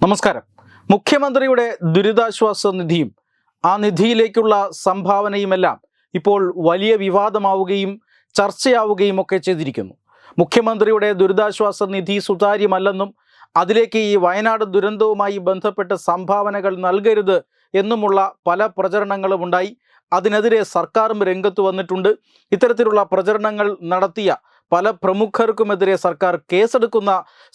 നമസ്കാരം. മുഖ്യമന്ത്രിയുടെ ദുരിതാശ്വാസ നിധിയും ആ നിധിയിലേക്കുള്ള സംഭാവനയുമെല്ലാം ഇപ്പോൾ വലിയ വിവാദമാവുകയും ചർച്ചയാവുകയും ഒക്കെ ചെയ്തിരിക്കുന്നു. മുഖ്യമന്ത്രിയുടെ ദുരിതാശ്വാസ നിധി സുതാര്യമല്ലെന്നും അതിലേക്ക് ഈ വയനാട് ദുരന്തവുമായി ബന്ധപ്പെട്ട സംഭാവനകൾ നൽകരുത് എന്നുമുള്ള പല പ്രചരണങ്ങളും ഉണ്ടായി. അതിനെതിരെ സർക്കാരും രംഗത്ത് വന്നിട്ടുണ്ട്. ഇത്തരത്തിലുള്ള പ്രചരണങ്ങൾ നടത്തിയ പല പ്രമുഖർക്കുമെതിരെ സർക്കാർ കേസെടുക്കുന്ന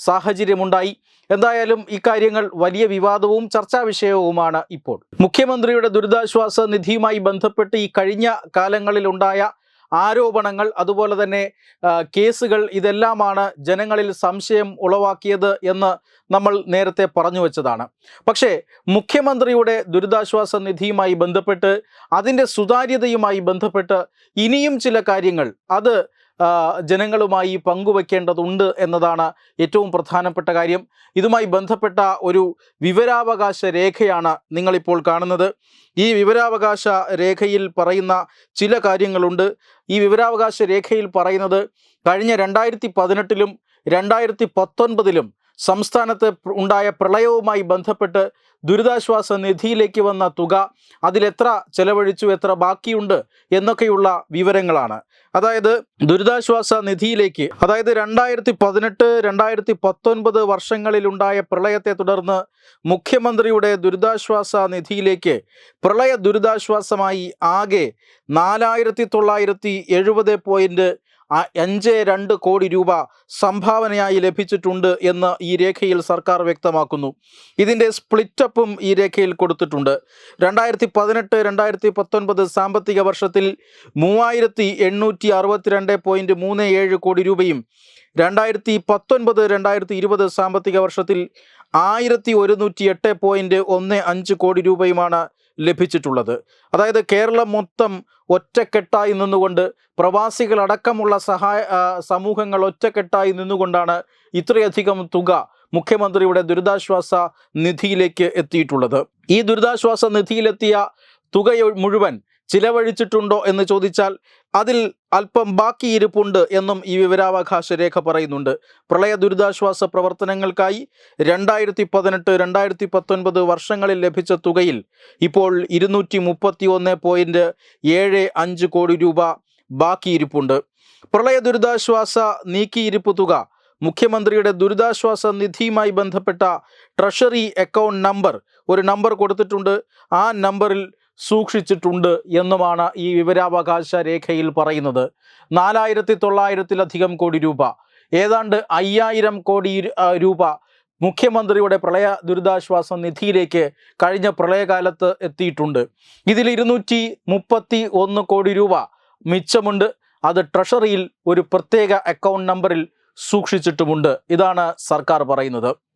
സാഹചര്യമുണ്ടായി. എന്തായാലും ഇക്കാര്യങ്ങൾ വലിയ വിവാദവും ചർച്ചാ വിഷയവുമാണ് ഇപ്പോൾ. മുഖ്യമന്ത്രിയുടെ ദുരിതാശ്വാസ നിധിയുമായി ബന്ധപ്പെട്ട് ഈ കഴിഞ്ഞ കാലങ്ങളിൽ ഉണ്ടായ ആരോപണങ്ങൾ അതുപോലെ തന്നെ കേസുകൾ ഇതെല്ലാമാണ് ജനങ്ങളിൽ സംശയം ഉളവാക്കിയത് എന്ന് നമ്മൾ നേരത്തെ പറഞ്ഞു വെച്ചതാണ്. പക്ഷേ മുഖ്യമന്ത്രിയുടെ ദുരിതാശ്വാസ നിധിയുമായി ബന്ധപ്പെട്ട് അതിന്റെ സുതാര്യതയുമായി ബന്ധപ്പെട്ട് ഇനിയും ചില കാര്യങ്ങൾ. അത് ജനങ്ങളുമായി പങ്കുവെക്കേണ്ടതുണ്ട് എന്നതാണ് ഏറ്റവും പ്രധാനപ്പെട്ട കാര്യം. ഇതുമായി ബന്ധപ്പെട്ട ഒരു വിവരാവകാശ രേഖയാണ് നിങ്ങളിപ്പോൾ കാണുന്നത്. ഈ വിവരാവകാശ രേഖയിൽ പറയുന്ന ചില കാര്യങ്ങളുണ്ട്. ഈ വിവരാവകാശ രേഖയിൽ പറയുന്നത് കഴിഞ്ഞ രണ്ടായിരത്തി പതിനെട്ടിലും രണ്ടായിരത്തി പത്തൊൻപതിലും സംസ്ഥാനത്ത് ഉണ്ടായ പ്രളയവുമായി ബന്ധപ്പെട്ട് ദുരിതാശ്വാസ നിധിയിലേക്ക് വന്ന തുക അതിലെത്ര ചെലവഴിച്ചു എത്ര ബാക്കിയുണ്ട് എന്നൊക്കെയുള്ള വിവരങ്ങളാണ്. അതായത് ദുരിതാശ്വാസ നിധിയിലേക്ക് അതായത് രണ്ടായിരത്തി പതിനെട്ട് രണ്ടായിരത്തി പത്തൊൻപത് വർഷങ്ങളിലുണ്ടായ പ്രളയത്തെ തുടർന്ന് മുഖ്യമന്ത്രിയുടെ ദുരിതാശ്വാസ നിധിയിലേക്ക് പ്രളയ ദുരിതാശ്വാസമായി ആകെ നാലായിരത്തി തൊള്ളായിരത്തി എഴുപത് പോയിന്റ് അഞ്ച് രണ്ട് കോടി രൂപ സംഭാവനയായി ലഭിച്ചിട്ടുണ്ട് എന്ന് ഈ രേഖയിൽ സർക്കാർ വ്യക്തമാക്കുന്നു. ഇതിന്റെ സ്പ്ലിറ്റപ്പും ഈ രേഖയിൽ കൊടുത്തിട്ടുണ്ട്. രണ്ടായിരത്തി പതിനെട്ട് രണ്ടായിരത്തി പത്തൊൻപത് സാമ്പത്തിക വർഷത്തിൽ മൂവായിരത്തി എണ്ണൂറ്റി അറുപത്തിരണ്ട് പോയിന്റ് മൂന്ന് ഏഴ് കോടി രൂപയും രണ്ടായിരത്തി പത്തൊൻപത് രണ്ടായിരത്തി ഇരുപത് സാമ്പത്തിക വർഷത്തിൽ ആയിരത്തി ഒരുന്നൂറ്റി എട്ട് പോയിന്റ് ഒന്ന് അഞ്ച് കോടി രൂപയുമാണ് ലഭിച്ചിട്ടുള്ളത്. അതായത് കേരളം മൊത്തം ഒറ്റക്കെട്ടായി നിന്നുകൊണ്ട് പ്രവാസികളടക്കമുള്ള സഹായ സമൂഹങ്ങൾ ഒറ്റക്കെട്ടായി നിന്നുകൊണ്ടാണ് ഇത്രയധികം തുക മുഖ്യമന്ത്രിയുടെ ദുരിതാശ്വാസ നിധിയിലേക്ക് എത്തിയിട്ടുള്ളത്. ഈ ദുരിതാശ്വാസ നിധിയിലെത്തിയ തുക മുഴുവൻ ചിലവഴിച്ചിട്ടുണ്ടോ എന്ന് ചോദിച്ചാൽ അതിൽ അല്പം ബാക്കിയിരിപ്പുണ്ട് എന്നും ഈ വിവരാവകാശ രേഖ പറയുന്നുണ്ട്. പ്രളയ ദുരിതാശ്വാസ പ്രവർത്തനങ്ങൾക്കായി രണ്ടായിരത്തി പതിനെട്ട് രണ്ടായിരത്തി പത്തൊൻപത് വർഷങ്ങളിൽ ലഭിച്ച തുകയിൽ ഇപ്പോൾ ഇരുന്നൂറ്റി മുപ്പത്തി ഒന്ന് പോയിന്റ് ഏഴ് അഞ്ച് കോടി രൂപ ബാക്കിയിരിപ്പുണ്ട് പ്രളയ ദുരിതാശ്വാസ നീക്കിയിരിപ്പ് തുക മുഖ്യമന്ത്രിയുടെ ദുരിതാശ്വാസ നിധിയുമായി ബന്ധപ്പെട്ട ട്രഷറി അക്കൗണ്ട് നമ്പർ ഒരു നമ്പർ കൊടുത്തിട്ടുണ്ട്. ആ നമ്പറിൽ സൂക്ഷിച്ചിട്ടുണ്ട് എന്നുമാണ് ഈ വിവരാവകാശ രേഖയിൽ പറയുന്നത്. നാലായിരത്തി തൊള്ളായിരത്തിലധികം കോടി രൂപ. ഏതാണ്ട് അയ്യായിരം കോടി രൂപ മുഖ്യമന്ത്രിയുടെ പ്രളയ ദുരിതാശ്വാസ നിധിയിലേക്ക് കഴിഞ്ഞ പ്രളയകാലത്ത് എത്തിയിട്ടുണ്ട്. ഇതിൽ ഇരുന്നൂറ്റി മുപ്പത്തി ഒന്ന് കോടി രൂപ മിച്ചമുണ്ട്. അത് ട്രഷറിയിൽ ഒരു പ്രത്യേക അക്കൗണ്ട് നമ്പറിൽ സൂക്ഷിച്ചിട്ടുമുണ്ട്. ഇതാണ് സർക്കാർ പറയുന്നത്.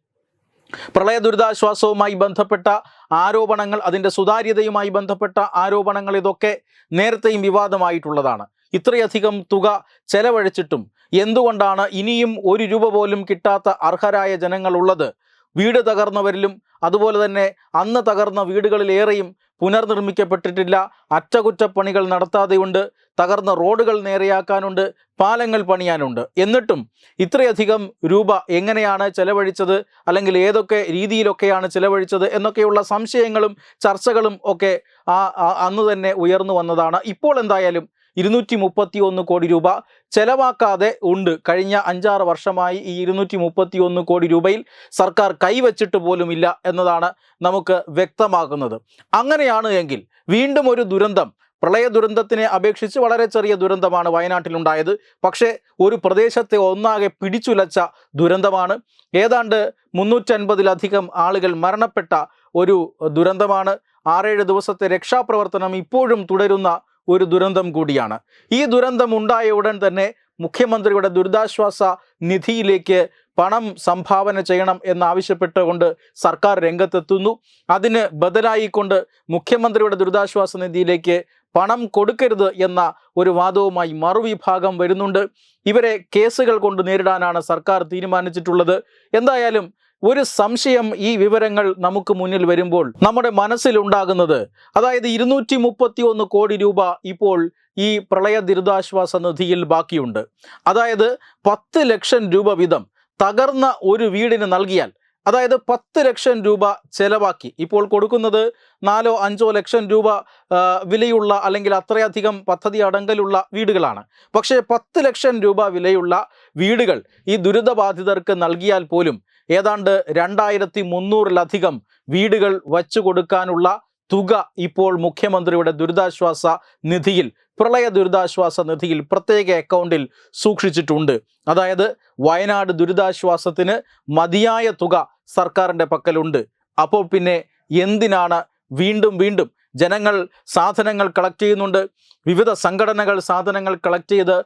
പ്രളയ ദുരിതാശ്വാസവുമായി ബന്ധപ്പെട്ട ആരോപണങ്ങൾ അതിന്റെ സുതാര്യതയുമായി ബന്ധപ്പെട്ട ആരോപണങ്ങൾ ഇതൊക്കെ നേരത്തെയും വിവാദമായിട്ടുള്ളതാണ്. ഇത്രയധികം തുക ചെലവഴിച്ചിട്ടും എന്തുകൊണ്ടാണ് ഇനിയും ഒരു രൂപ പോലും കിട്ടാത്ത അർഹരായ ജനങ്ങളുള്ളത്? വീട് തകർന്നവരിലും അതുപോലെ തന്നെ അന്ന് തകർന്ന വീടുകളിലേറെയും പുനർനിർമ്മിക്കപ്പെട്ടിട്ടില്ല. അറ്റകുറ്റപ്പണികൾ നടത്താതെയുണ്ട്. തകർന്ന റോഡുകൾ നേരെയാക്കാനുണ്ട്. പാലങ്ങൾ പണിയാനുണ്ട്. എന്നിട്ടും ഇത്രയധികം രൂപ എങ്ങനെയാണ് ചെലവഴിച്ചത്? അല്ലെങ്കിൽ ഏതൊക്കെ രീതിയിലൊക്കെയാണ് ചെലവഴിച്ചത്? എന്നൊക്കെയുള്ള സംശയങ്ങളും ചർച്ചകളും ഒക്കെ ആ അന്ന് തന്നെ ഉയർന്നു വന്നതാണ്. ഇപ്പോൾ എന്തായാലും ഇരുന്നൂറ്റി മുപ്പത്തി ഒന്ന് കോടി രൂപ ചെലവാക്കാതെ ഉണ്ട്. കഴിഞ്ഞ അഞ്ചാറ് വർഷമായി ഈ ഇരുന്നൂറ്റി മുപ്പത്തി ഒന്ന് കോടി രൂപയിൽ സർക്കാർ കൈവച്ചിട്ട് പോലുമില്ല എന്നതാണ് നമുക്ക് വ്യക്തമാകുന്നത്. അങ്ങനെയാണ് എങ്കിൽ വീണ്ടും ഒരു ദുരന്തം. പ്രളയ ദുരന്തത്തിനെ അപേക്ഷിച്ച് വളരെ ചെറിയ ദുരന്തമാണ് വയനാട്ടിലുണ്ടായത്. പക്ഷേ ഒരു പ്രദേശത്തെ ഒന്നാകെ പിടിച്ചുലച്ച ദുരന്തമാണ്. ഏതാണ്ട് മുന്നൂറ്റൻപതിലധികം ആളുകൾ മരണപ്പെട്ട ഒരു ദുരന്തമാണ്. ആറേഴ് ദിവസത്തെ രക്ഷാപ്രവർത്തനം ഇപ്പോഴും തുടരുന്ന ഒരു ദുരന്തം കൂടിയാണ്. ഈ ദുരന്തം ഉണ്ടായ ഉടൻ തന്നെ മുഖ്യമന്ത്രിയുടെ ദുരിതാശ്വാസ നിധിയിലേക്ക് പണം സംഭാവന ചെയ്യണം എന്നാവശ്യപ്പെട്ടുകൊണ്ട് സർക്കാർ രംഗത്തെത്തുന്നു. അതിന് ബദലായിക്കൊണ്ട് മുഖ്യമന്ത്രിയുടെ ദുരിതാശ്വാസ നിധിയിലേക്ക് പണം കൊടുക്കരുത് എന്ന ഒരു വാദവുമായി മറുവിഭാഗം വരുന്നുണ്ട്. ഇവരെ കേസുകൾ കൊണ്ട് നേരിടാനാണ് സർക്കാർ തീരുമാനിച്ചിട്ടുള്ളത്. എന്തായാലും ഒരു സംശയം ഈ വിവരങ്ങൾ നമുക്ക് മുന്നിൽ വരുമ്പോൾ നമ്മുടെ മനസ്സിലുണ്ടാകുന്നത് അതായത് ഇരുന്നൂറ്റി മുപ്പത്തി ഒന്ന് കോടി രൂപ ഇപ്പോൾ ഈ പ്രളയ ദുരിതാശ്വാസ നിധിയിൽ ബാക്കിയുണ്ട്. അതായത് പത്ത് ലക്ഷം രൂപ വീതം തകർന്ന ഒരു വീടിന് നൽകിയാൽ അതായത് പത്ത് ലക്ഷം രൂപ ചെലവാക്കി. ഇപ്പോൾ കൊടുക്കുന്നത് നാലോ അഞ്ചോ ലക്ഷം രൂപ വിലയുള്ള അല്ലെങ്കിൽ അത്രയധികം പദ്ധതി അടങ്കലുള്ള വീടുകളാണ്. പക്ഷേ പത്ത് ലക്ഷം രൂപ വിലയുള്ള വീടുകൾ ഈ ദുരിതബാധിതർക്ക് നൽകിയാൽ പോലും ഏതാണ്ട് രണ്ടായിരത്തി മുന്നൂറിലധികം വീടുകൾ വച്ചു കൊടുക്കാനുള്ള തുക ഇപ്പോൾ മുഖ്യമന്ത്രിയുടെ ദുരിതാശ്വാസ നിധിയിൽ പ്രളയ ദുരിതാശ്വാസ നിധിയിൽ പ്രത്യേക അക്കൗണ്ടിൽ സൂക്ഷിച്ചിട്ടുണ്ട്. അതായത് വയനാട് ദുരിതാശ്വാസത്തിന് മതിയായ തുക സർക്കാരിന്റെ പക്കലുണ്ട്. അപ്പോൾ പിന്നെ എന്തിനാണ് വീണ്ടും വീണ്ടും ജനങ്ങൾ സാധനങ്ങൾ കളക്ട് ചെയ്യുന്നുണ്ട്? വിവിധ സംഘടനകൾ സാധനങ്ങൾ കളക്ട് ചെയ്ത്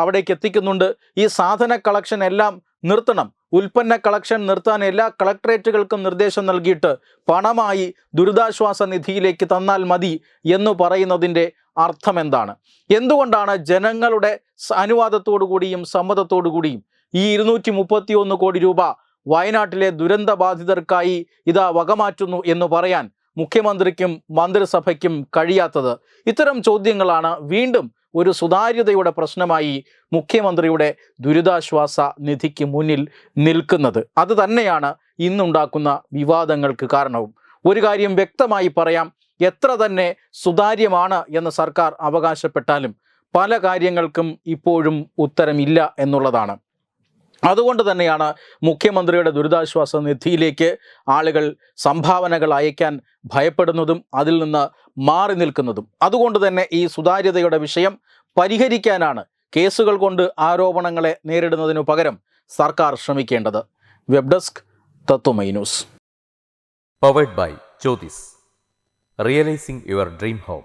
അവിടേക്ക് എത്തിക്കുന്നുണ്ട്. ഈ സാധന കളക്ഷൻ എല്ലാം നിർത്തണം. ഉൽപ്പന്ന കളക്ഷൻ നിർത്താൻ എല്ലാ കളക്ടറേറ്റുകൾക്കും നിർദ്ദേശം നൽകിയിട്ട് പണമായി ദുരിതാശ്വാസ നിധിയിലേക്ക് തന്നാൽ മതി എന്ന് പറയുന്നതിന്റെ അർത്ഥം എന്താണ്? എന്തുകൊണ്ടാണ് ജനങ്ങളുടെ അനുവാദത്തോടു കൂടിയും സമ്മതത്തോടു കൂടിയും ഈ ഇരുന്നൂറ്റി മുപ്പത്തി ഒന്ന് കോടി രൂപ വയനാട്ടിലെ ദുരന്ത ബാധിതർക്കായി ഇതാ വകമാറ്റുന്നു എന്ന് പറയാൻ മുഖ്യമന്ത്രിക്കും മന്ത്രിസഭയ്ക്കും കഴിയാത്തത്. ഇത്തരം ചോദ്യങ്ങളാണ് വീണ്ടും ഒരു സുതാര്യതയുടെ പ്രശ്നമായി മുഖ്യമന്ത്രിയുടെ ദുരിതാശ്വാസ നിധിക്ക് മുന്നിൽ നിൽക്കുന്നത്. അത് തന്നെയാണ് ഇന്നുണ്ടാക്കുന്ന വിവാദങ്ങൾക്ക് കാരണവും. ഒരു കാര്യം വ്യക്തമായി പറയാം എത്ര തന്നെ സുതാര്യമാണ് എന്ന് സർക്കാർ അവകാശപ്പെട്ടാലും പല കാര്യങ്ങൾക്കും ഇപ്പോഴും ഉത്തരമില്ല എന്നുള്ളതാണ്. അതുകൊണ്ട് തന്നെയാണ് മുഖ്യമന്ത്രിയുടെ ദുരിതാശ്വാസ നിധിയിലേക്ക് ആളുകൾ സംഭാവനകൾ അയക്കാൻ ഭയപ്പെടുന്നതും അതിൽ നിന്ന് മാറി നിൽക്കുന്നതും. അതുകൊണ്ട് തന്നെ ഈ സുതാര്യതയുടെ വിഷയം പരിഹരിക്കാനാണ് കേസുകൾ കൊണ്ട് ആരോപണങ്ങളെ നേരിടുന്നതിനു പകരം സർക്കാർ ശ്രമിക്കേണ്ടത്. Web desk Tatwamayi news. Powered by Jyothis realising your dream home